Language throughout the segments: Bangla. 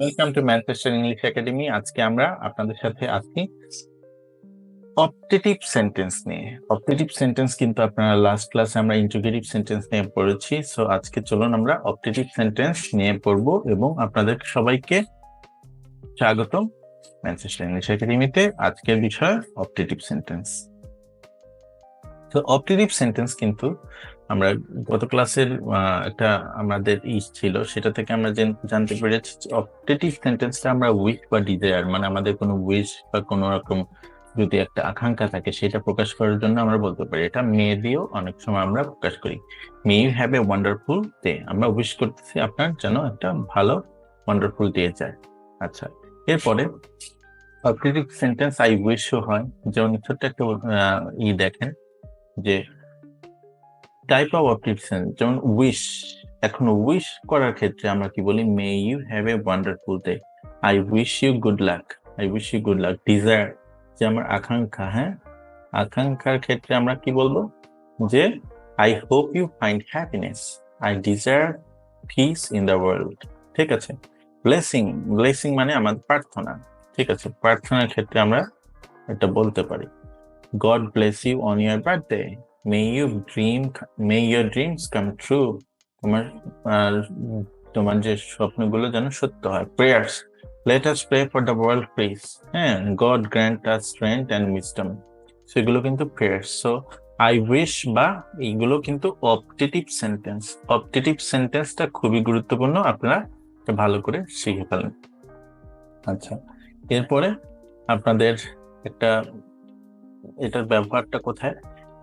Welcome to Manchester English academy আজকে আমরা আপনাদের সাথে আছি। অপটেটিভ সেন্টেন্স নিয়ে। অপটেটিভ সেন্টেন্স কিন্তু আপনারা লাস্ট ক্লাসে আমরা ইন্টিগ্রেটিভ সেন্টেন্স নিয়ে পড়েছি। সো আজকে চলুন আমরা অপটেটিভ সেন্টেন্স নিয়ে পড়ব এবং আপনাদের সবাইকে স্বাগতম ম্যানচেস্টার ইংলিশ একাডেমিতে আজকের বিষয় অপটেটিভ সেন্টেন্স তো অপটেটিভ সেন্টেন্স কিন্তু আমরা গত ক্লাসের একটা আমাদের ইস ছিল, সেটা থেকে আমরা জেন- জানতে পেরেছি অপটেটিভ সেন্টেন্সটা আমরা উইশ বা ডিজায়ার মানে আমাদের কোনো উইশ বা কোনো রকম যদি একটা আকাঙ্ক্ষা থাকে, সেটা প্রকাশ করার জন্য আমরা বলতে পারি। এটা মে দিয়েও অনেক সময় আমরা প্রকাশ করি। May you have a wonderful day. আমরা উইশ করতেছি আপনার যেন একটা ভালো, ওয়ান্ডারফুল ডে যায়। আচ্ছা এরপরে অপটেটিভ সেন্টেন্স আই উইশও হয়। যেমন ছোট্ট একটা ই দেখেন যে টাইপ অফ অপটিভশন যেমন উইশ এখন উইশ করার ক্ষেত্রে আমরা কি বলি may you have a wonderful day I wish you good luck I wish you good luck desire যে আমার আকাঙ্ক্ষা হ্যাঁ? আকাঙ্ক্ষার ক্ষেত্রে আমরা কি বলব? যে I hope you find happiness I desire peace in the world ঠিক আছে? ব্লেসিং ব্লেসিং মানে আমাদের প্রার্থনা। ঠিক আছে? প্রার্থনার ক্ষেত্রে আমরা এটা বলতে পারি। God bless you on your birthday may you dream may your dreams come true তোমার তোমার যে স্বপ্নগুলো যেন সত্য হয়। Prayers let us pray for the world please হ্যাঁ God grant us strength and wisdom সেগুলো কিন্তু প্রেয়ার্স সো আই উইশ বা এইগুলো কিন্তু অপটেটিভ সেন্টেন্স অপটেটিভ সেন্টেন্সটা খুবই গুরুত্বপূর্ণ। আপনারা ভালো করে শিখে ফেলেন। আচ্ছা এরপরে আপনাদের একটা, এটার ব্যবহারটা কোথায়?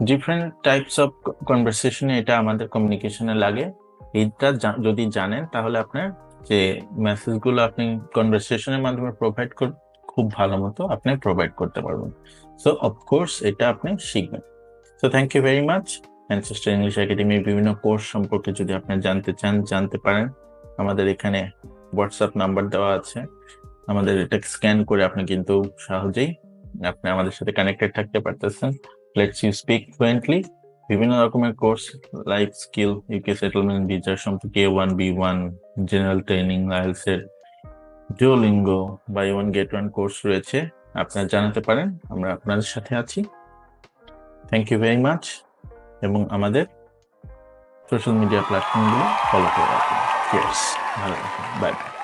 ডিফারেন্ট টাইপস অফ কনভারসেশনে এটা আমাদের কমিউনিকেশনে লাগে। এইটা যদি জানেন তাহলে আপনার যে মেসেজগুলো আপনি কনভারসেশনের মাধ্যমে প্রোভাইড কর, খুব ভালো মতো আপনি প্রোভাইড করতে পারবেন। সো অফকোর্স এটা আপনি শিখবেন। So thank you very much Manchester English একাডেমির বিভিন্ন কোর্স সম্পর্কে যদি আপনি জানতে চান, জানতে পারেন। আমাদের এখানে হোয়াটসঅ্যাপ নাম্বার দেওয়া আছে। আমাদের এটা স্ক্যান করে আপনি কিন্তু সহজেই আপনি আমাদের সাথে কানেক্টেড থাকতে পারতেছেন। লেটস ইউ স্পিক ফ্লুয়েন্টলি বিভিন্ন রকমের course life skill UK settlement ভিসার সম্পর্কে one B one general training IELTS এর Duolingo buy one get one course রয়েছে। আপনারা জানাতে পারেন, আমরা আপনাদের সাথে আছি। থ্যাংক ইউ ভেরি মাচ এবং আমাদের সোশ্যাল মিডিয়া প্ল্যাটফর্মগুলো ফলো করে রাখুন। Bye bye